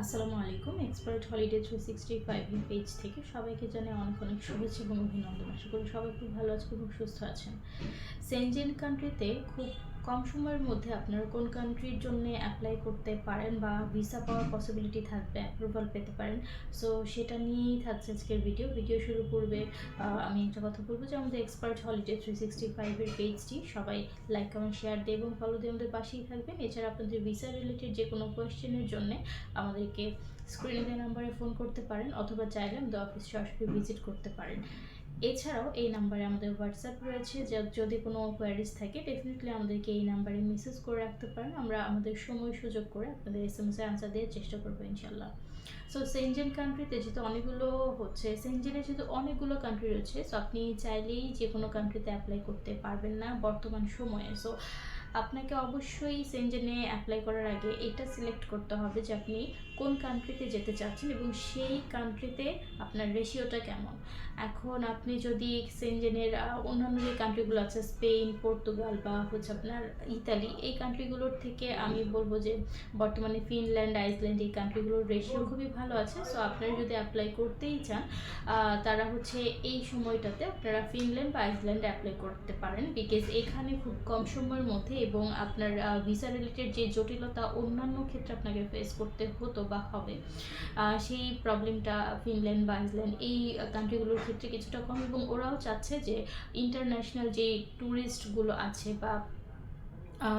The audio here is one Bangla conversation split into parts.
আসসালামু আলাইকুম। Expert holiday three sixty five page থেকে সবাইকে জানাই অনেক অনেক শুভেচ্ছা এবং অভিনন্দন। আশা করি সবাই খুব ভালো আছেন খুব সুস্থ আছেন। সেনজেন কান্ট্রিতে খুব কম সময়ের মধ্যে আপনারা কোন কান্ট্রির জন্য অ্যাপ্লাই করতে পারেন বা ভিসা পাওয়ার পসিবিলিটি থাকবে অ্যাপ্রুভাল পেতে পারেন। সো সেটা নিয়েই থাকছে আজকের ভিডিও ভিডিও শুরু করবে আমি একটা কথা বলব যে আমাদের এক্সপার্ট হলিডে থ্রি সিক্সটি ফাইভের পেজটি সবাই লাইক কমেন্ট শেয়ার দিয়ে এবং ফলো দিয়ে আমাদের পাশেই থাকবেন। এছাড়া আপনাদের ভিসা রিলেটেড যে কোনো কোয়েশ্চেনের জন্য আমাদেরকে স্ক্রিনে দেওয়া নাম্বারে ফোন করতে পারেন অথবা চাইলে আমাদের অফিস সরাসরি ভিজিট করতে পারেন। এছাড়াও এই নাম্বারে আমাদের হোয়াটসঅ্যাপ রয়েছে, যা- যদি কোনো কোয়ারিজ থাকে ডেফিনেটলি আমাদেরকে এই নাম্বারে মেসেজ করে রাখতে পারেন। আমরা আমাদের সময় সুযোগ করে আপনাদের এস এম এস আনসার দেওয়ার চেষ্টা করব ইনশাল্লাহ সো সেনজেন কান্ট্রিতে যেহেতু অনেকগুলো হচ্ছে সেনজেনে যেহেতু অনেকগুলো কান্ট্রি রয়েছে সো আপনি চাইলেই যে কোনো কান্ট্রিতে অ্যাপ্লাই করতে পারবেন না বর্তমান সময়ে। সো আপনাকে অবশ্যই সেনজেনে অ্যাপ্লাই করার আগে এটা সিলেক্ট করতে হবে যে আপনি কোন কান্ট্রিতে যেতে চাচ্ছেন এবং সেই কান্ট্রিতে আপনার রেশিওটা কেমন। এখন আপনি যদি সেনজেনের অন্যান্য যে কান্ট্রিগুলো আছে স্পেন পর্তুগাল বা হচ্ছে আপনার ইতালি এই কান্ট্রিগুলোর থেকে আমি বলব যে বর্তমানে ফিনল্যান্ড আইসল্যান্ড এই কান্ট্রিগুলোর রেশিও খুবই ভালো আছে। সো আপনারা যদি অ্যাপ্লাই করতেই চান তারা হচ্ছে এই সময়টাতে আপনারা ফিনল্যান্ড বা আইসল্যান্ডে অ্যাপ্লাই করতে পারেন। বিকজ এখানে খুব কম সময়ের মধ্যে এবং আপনার ভিসা রিলেটেড যে জটিলতা অন্যান্য ক্ষেত্রে আপনাকে ফেস করতে হতো বা হবে। সেই প্রবলেমটা ফিনল্যান্ড বা আইসল্যান্ড এই কান্ট্রিগুলোর ক্ষেত্রে কিছুটা কম এবং ওরাও চাচ্ছে যে ইন্টারন্যাশনাল যে ট্যুরিস্টগুলো আছে বা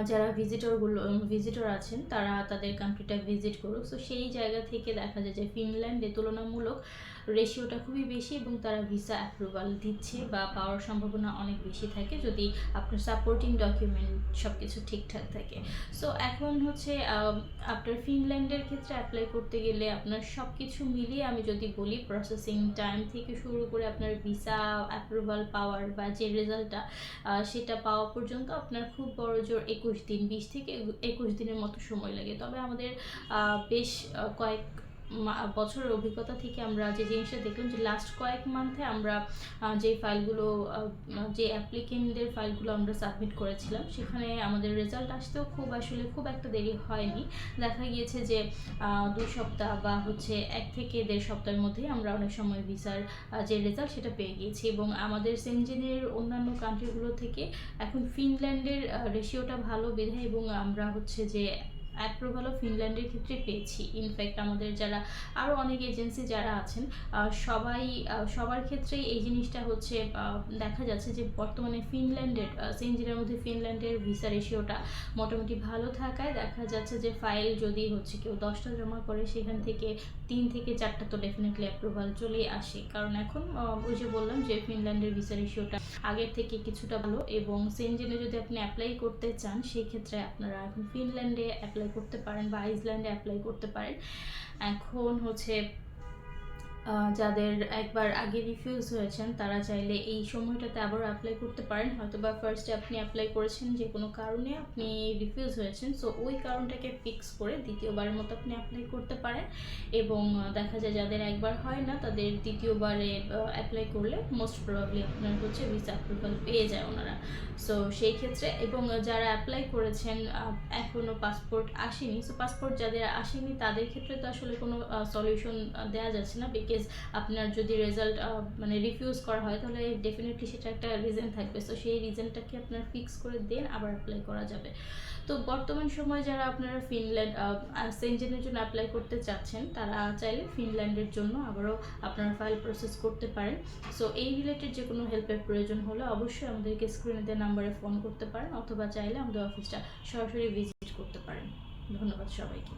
যারা ভিজিটরগুলো ভিজিটর আছেন, তারা তাদের কান্ট্রিটা ভিজিট করুক। সো সেই জায়গা থেকে দেখা যায় যে ফিনল্যান্ডে তুলনামূলক রেশিওটা খুবই বেশি এবং তারা ভিসা অ্যাপ্রুভাল দিচ্ছে বা পাওয়ার সম্ভাবনা অনেক বেশি থাকে যদি আপনার সাপোর্টিং ডকুমেন্ট সব কিছু ঠিকঠাক থাকে। সো এখন হচ্ছে আপনার ফিনল্যান্ডের ক্ষেত্রে অ্যাপ্লাই করতে গেলে আপনার সব কিছু মিলিয়ে আমি যদি বলি প্রসেসিং টাইম থেকে শুরু করে আপনার ভিসা অ্যাপ্রুভাল পাওয়ার বা যে রেজাল্টটা সেটা পাওয়া পর্যন্ত আপনার খুব বড় জোর একুশ দিন বিশ থেকে একুশ দিনের মতো সময় লাগে। তবে আমাদের বেশ কয়েক বছরের অভিজ্ঞতা থেকে আমরা যে জিনিসটা দেখলাম যে লাস্ট কয়েক মান্থে আমরা যে ফাইলগুলো যে অ্যাপ্লিকেন্টদের ফাইলগুলো আমরা সাবমিট করেছিলাম, সেখানে আমাদের রেজাল্ট আসতেও খুব আসলে খুব একটা দেরি হয়নি। দেখা গিয়েছে যে দুই সপ্তাহ বা হচ্ছে এক থেকে দেড় সপ্তাহের মধ্যেই আমরা অনেক সময় ভিসার যে রেজাল্ট সেটা পেয়ে গিয়েছি এবং আমাদের সেনজেনের অন্যান্য কান্ট্রিগুলো থেকে এখন ফিনল্যান্ডের রেশিওটা ভালো বেঁধে এবং আমরা হচ্ছে যে অ্যাপ্রুভালও ফিনল্যান্ডের ক্ষেত্রে পেয়েছি। ইনফ্যাক্ট আমাদের যারা আরও অনেক এজেন্সি যারা আছেন সবাই সবার ক্ষেত্রেই এই জিনিসটা হচ্ছে দেখা যাচ্ছে যে বর্তমানে ফিনল্যান্ডের সেনজেনের মধ্যে ফিনল্যান্ডের ভিসা রেশিওটা মোটামুটি ভালো থাকায় দেখা যাচ্ছে যে ফাইল যদি হচ্ছে কেউ দশটা জমা করে, সেখান থেকে তিন থেকে চারটা তো ডেফিনেটলি অ্যাপ্রুভাল চলেই আসে। কারণ এখন ওই যে বললাম যে ফিনল্যান্ডের ভিসা রেশিওটা আগের থেকে কিছুটা ভালো এবং সেনজেনে যদি আপনি অ্যাপ্লাই করতে চান সেই ক্ষেত্রে আপনারা এখন ফিনল্যান্ডে অ্যাপ্লাই করতে পারেন বা আইসল্যান্ডে অ্যাপ্লাই করতে পারেন। এখন হচ্ছে যাদের একবার আগে রিফিউজ হয়েছেন, তারা চাইলে এই সময়টাতে আবার অ্যাপ্লাই করতে পারেন। হয়তো বা ফার্স্টে আপনি অ্যাপ্লাই করেছেন যে কোনো কারণে আপনি রিফিউজ হয়েছেন। সো ওই কারণটাকে ফিক্স করে দ্বিতীয়বারের মতো আপনি অ্যাপ্লাই করতে পারেন এবং দেখা যায় যাদের একবার হয় না, তাদের দ্বিতীয়বারে অ্যাপ্লাই করলে মোস্ট প্রবাবলি আপনার হচ্ছে ভিসা অ্যাপ্রুভাল পেয়ে যায় ওনারা। সো সেই ক্ষেত্রে এবং যারা অ্যাপ্লাই করেছেন এখনও পাসপোর্ট আসেনি। সো পাসপোর্ট যাদের আসেনি, তাদের ক্ষেত্রে তো আসলে কোনো সলিউশন দেওয়া যাচ্ছে না। বিকজ আপনার যদি রেজাল্ট মানে রিফিউজ করা হয়, তাহলে ডেফিনেটলি সেটা একটা রিজন থাকবে। সো সেই রিজনটাকে আপনার ফিক্স করে দেন, আবার অ্যাপ্লাই করা যাবে। তো বর্তমান সময়ে যারা আপনারা ফিনল্যান্ড সেনজেনের জন্য অ্যাপ্লাই করতে চাচ্ছেন, তারা চাইলে ফিনল্যান্ডের জন্য আবারও আপনারা ফাইল প্রসেস করতে পারেন। সো এই রিলেটেড যে কোনো হেল্পের প্রয়োজন হলে অবশ্যই আমাদেরকে স্ক্রিনে দেওয়া নাম্বারে ফোন করতে পারেন, অথবা চাইলে আমাদের অফিসটা সরাসরি ভিজিট করতে পারেন। ধন্যবাদ সবাইকে।